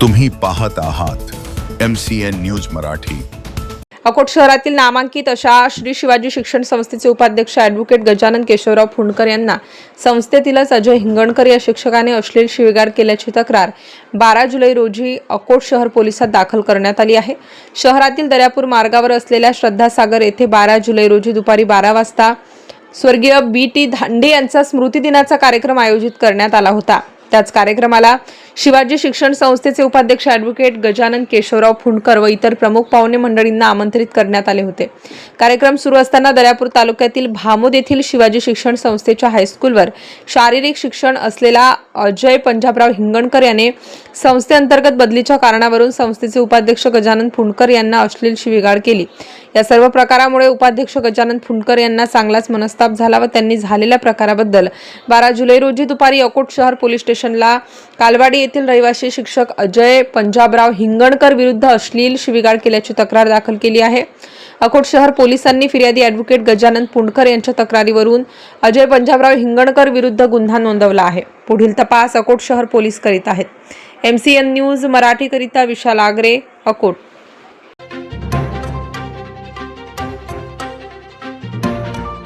तुम्ही पाहत आहात M C N news Marathi. Akot शहरातील नामांकित अशा श्री शिवाजी शिक्षण संस्थेचे उपाध्यक्ष ॲडव्होकेट गजानन केशवराव फुंडकर यांना संस्थेतीलच अजय हिंगणकर या शिक्षकाने अश्लील शिवीगार केल्याची तक्रार बारा जुलै रोजी अकोट शहर पोलिसात दाखल करण्यात आली आहे. शहरातील दर्यापूर मार्गावर असलेल्या श्रद्धासागर येथे बारा जुलै रोजी दुपारी बारा वाजता स्वर्गीय बी टी धांडे यांचा स्मृतिदिनाचा कार्यक्रम आयोजित करण्यात आला होता. त्याच कार्यक्रमाला शिवाजी शिक्षण संस्थेचे उपाध्यक्ष ॲडव्होकेट गजानन केशवराव फुंडकर व इतर प्रमुख पाहुणे मंडळींना आमंत्रित करण्यात आले होते. कार्यक्रम सुरू असताना दर्यापूर तालुक्यातील भामोद येथील शिवाजी शिक्षण संस्थेच्या हायस्कूलवर शारीरिक शिक्षण असलेला अजय पंजाबराव हिंगणकर याने संस्थेअंतर्गत बदलीच्या कारणावरून संस्थेचे उपाध्यक्ष गजानन फुंडकर यांना अश्लील शिविगाळ केली. या सर्व प्रकारामुळे उपाध्यक्ष गजानन फुंडकर यांना चांगलाच मनस्ताप झाला व त्यांनी झालेल्या प्रकाराबद्दल बारा जुलै रोजी दुपारी अकोट शहर पोलीस स्टेशनला कालवाडी येथील रहिवासी शिक्षक अजय पंजाबराव हिंगणकर विरुद्ध अश्लील शिविगाळ केल्याची तक्रार दाखल केली आहे. अकोट शहर पोलिसांनी फिर्यादी ॲडव्होकेट गजानन पुंडकर यांच्या तक्रारीवरून अजय पंजाबराव हिंगणकर विरुद्ध गुन्हा नोंदवला आहे. पुढील तपास अकोट शहर पोलीस करीत आहेत. एम सी एन न्यूज मराठीकरिता विशाल आगरे अकोट.